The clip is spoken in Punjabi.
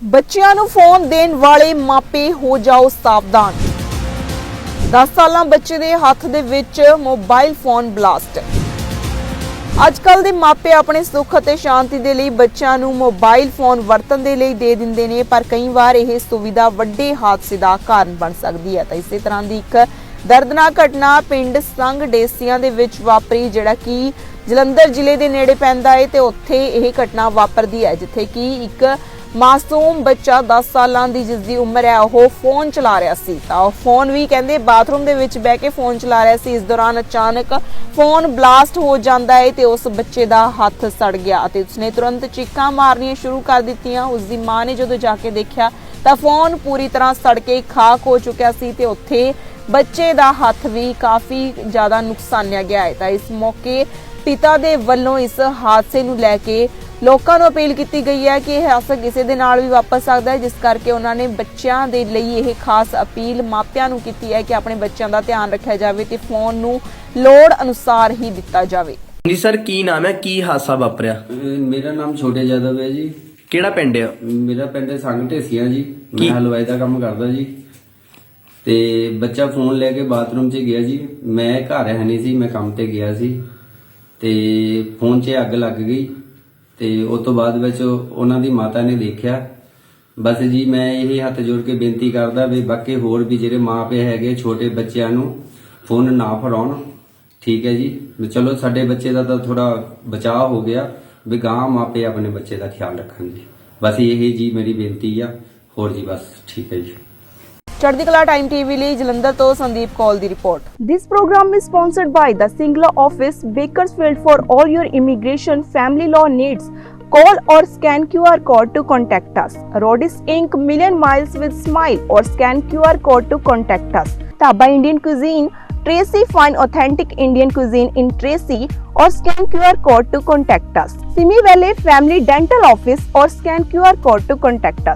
ਬੱਚਿਆਂ ਨੂੰ ਫੋਨ ਦੇਣ ਵਾਲੇ ਮਾਪੇ ਹੋ ਜਾਓ ਸਾਵਧਾਨ। 10 ਸਾਲਾਂ ਬੱਚੇ ਦੇ ਹੱਥ ਦੇ ਵਿੱਚ ਮੋਬਾਈਲ ਫੋਨ ਬਲਾਸਟ। ਅੱਜ ਦੇ ਮਾਪੇ ਆਪਣੇ ਸੁੱਖ ਅਤੇ ਸ਼ਾਂਤੀ ਦੇ ਲਈ ਬੱਚਿਆਂ ਨੂੰ ਮੋਬਾਈਲ ਫੋਨ ਵਰਤਣ ਦੇ ਲਈ ਦੇ ਦਿੰਦੇ ਨੇ, ਪਰ ਕਈ ਵਾਰ ਇਹ ਸੁਵਿਧਾ ਵੱਡੇ ਹਾਦਸੇ ਦਾ ਕਾਰਨ ਬਣ ਸਕਦੀ ਹੈ। ਤਾਂ ਇਸੇ ਤਰ੍ਹਾਂ ਦੀ ਇੱਕ ਦਰਦਨਾਕ ਘਟਨਾ ਪਿੰਡ ਸੰਗ ਡੇਸੀਆਂ ਦੇ ਵਿੱਚ ਵਾਪਰੀ, ਜਿਹੜਾ ਕਿ ਜਲੰਧਰ ਜ਼ਿਲ੍ਹੇ ਦੇ ਨੇੜੇ ਪੈਂਦਾ ਹੈ ਤੇ ਉੱਥੇ ਇਹ ਘਟਨਾ ਵਾਪਰਦੀ ਹੈ, ਜਿੱਥੇ ਕਿ ਇੱਕ ਮਾਸੂਮ ਬੱਚਾ 10 ਸਾਲਾਂ ਦੀ ਜਿਸ ਦੀ ਉਮਰ ਹੈ, ਉਹ ਫੋਨ ਚਲਾ ਰਿਹਾ ਸੀ। ਤਾਂ ਉਹ ਫੋਨ ਵੀ ਕਹਿੰਦੇ ਬਾਥਰੂਮ ਦੇ ਵਿੱਚ ਬਹਿ ਕੇ ਫੋਨ ਚਲਾ ਰਿਹਾ ਸੀ। ਇਸ ਦੌਰਾਨ ਅਚਾਨਕ ਫੋਨ ਬਲਾਸਟ ਹੋ ਜਾਂਦਾ ਹੈ ਤੇ ਉਸ ਬੱਚੇ ਦਾ ਹੱਥ ਸੜ ਗਿਆ ਅਤੇ ਉਸਨੇ ਤੁਰੰਤ ਚੀਕਾਂ ਮਾਰਨੀਆਂ ਸ਼ੁਰੂ ਕਰ ਦਿੱਤੀਆਂ। ਉਸ ਦੀ ਮਾਂ ਨੇ ਜਦੋਂ ਜਾ ਕੇ ਦੇਖਿਆ ਤਾਂ ਫੋਨ ਪੂਰੀ ਤਰ੍ਹਾਂ ਸੜ ਕੇ ਖਾਕ ਹੋ ਚੁੱਕਿਆ ਸੀ ਤੇ ਉੱਥੇ ਬੱਚੇ ਦਾ ਹੱਥ ਵੀ ਕਾਫੀ ਜ਼ਿਆਦਾ ਨੁਕਸਾਨਿਆ ਗਿਆ ਹੈ ਤਾਂ ਇਸ ਮੌਕੇ ਪਿਤਾ ਦੇ ਵੱਲੋਂ ਇਸ ਹਾਦਸੇ ਨੂੰ ਲੈ ਕੇ ਲੋਕਾਂ ਨੂੰ ਅਪੀਲ ਕੀਤੀ ਗਈ ਹੈ ਕਿ ਇਹ ਹਾਦਸਾ ਕਿਸੇ ਦੇ ਨਾਲ ਵੀ ਵਾਪਰ ਸਕਦਾ ਹੈ ਜਿਸ ਕਰਕੇ ਉਹਨਾਂ ਨੇ ਬੱਚਿਆਂ ਦੇ ਲਈ ਇਹ ਖਾਸ ਅਪੀਲ ਮਾਪਿਆਂ ਨੂੰ ਕੀਤੀ ਹੈ ਕਿ ਆਪਣੇ ਬੱਚਿਆਂ ਦਾ ਧਿਆਨ ਰੱਖਿਆ ਜਾਵੇ ਤੇ ਫੋਨ ਨੂੰ ਲੋੜ ਅਨੁਸਾਰ ਹੀ ਦਿੱਤਾ ਜਾਵੇ। ਜੀ ਸਰ ਕੀ ਨਾਮ ਹੈ? ਕੀ ਹਾਦਸਾ ਵਾਪਰਿਆ? ਅਹ ਮੇਰਾ ਨਾਮ ਛੋਟੇ ਜਾਦਵ ਹੈ ਜੀ। ਕਿਹੜਾ ਪਿੰਡ ਆ ਮੇਰਾ ਪਿੰਡ ਸੰਗ ਢੇਸੀਆਂ ਜੀ? ਮੈਂ ਹਲਵਾਈ ਦਾ ਕੰਮ ਕਰਦਾ ਜੀ। ਤੇ ਬੱਚਾ ਫੋਨ ਲੈ ਕੇ ਬਾਥਰੂਮ 'ਚ ਗਿਆ ਜੀ। ਮੈਂ ਘਰ ਹੈ ਨਹੀਂ ਸੀ ਮੈਂ ਕੰਮ ਤੇ ਗਿਆ ਸੀ। ਤੇ ਫੋਨ 'ਚ ਅੱਗ ਲੱਗ ਗਈ। ਤੇ ਉਸ ਤੋਂ ਬਾਅਦ ਵਿੱਚ ਉਹਨਾਂ ਦੀ ਮਾਤਾ ਨੇ ਦੇਖਿਆ। ਬਸ ਜੀ, ਮੈਂ ਇਹ ਹੱਥ ਜੋੜ ਕੇ ਬੇਨਤੀ ਕਰਦਾ ਵੀ ਬਾਕੀ ਹੋਰ ਵੀ ਜਿਹੜੇ ਮਾਪੇ ਹੈਗੇ, ਛੋਟੇ ਬੱਚਿਆਂ ਨੂੰ ਫੋਨ ਨਾ ਫੜਾਉਣ। ਠੀਕ ਹੈ ਜੀ। ਚਲੋ, ਸਾਡੇ ਬੱਚੇ ਦਾ ਤਾਂ ਥੋੜਾ ਬਚਾਅ ਹੋ ਗਿਆ। ਵੀ ਗਾਂ ਮਾਪੇ ਆਪਣੇ ਬੱਚੇ ਦਾ ਖਿਆਲ ਰੱਖਣਗੇ। ਬਸ ਇਹ ਜੀ ਮੇਰੀ ਬੇਨਤੀ ਆ। ਹੋਰ ਜੀ ਬਸ, ਠੀਕ ਹੈ ਜੀ। ਚੜ੍ਹਦੀ ਕਲਾ ਟਾਈਮ ਟੀਵੀ ਲਈ ਜਲੰਧਰ ਤੋਂ ਸੰਦੀਪ ਕੌਲ ਦੀ report This program is sponsored by the Singla office, Bakersfield for all your immigration family law needs. Call or scan QR code to contact us. Rodis Inc. Million Miles with Smile or scan QR code to contact us. Taba Indian Cuisine, Tracy Fine Authentic Indian Cuisine in Tracy or scan QR code to contact us. Simi Valley Family Dental Office or scan QR code to contact us.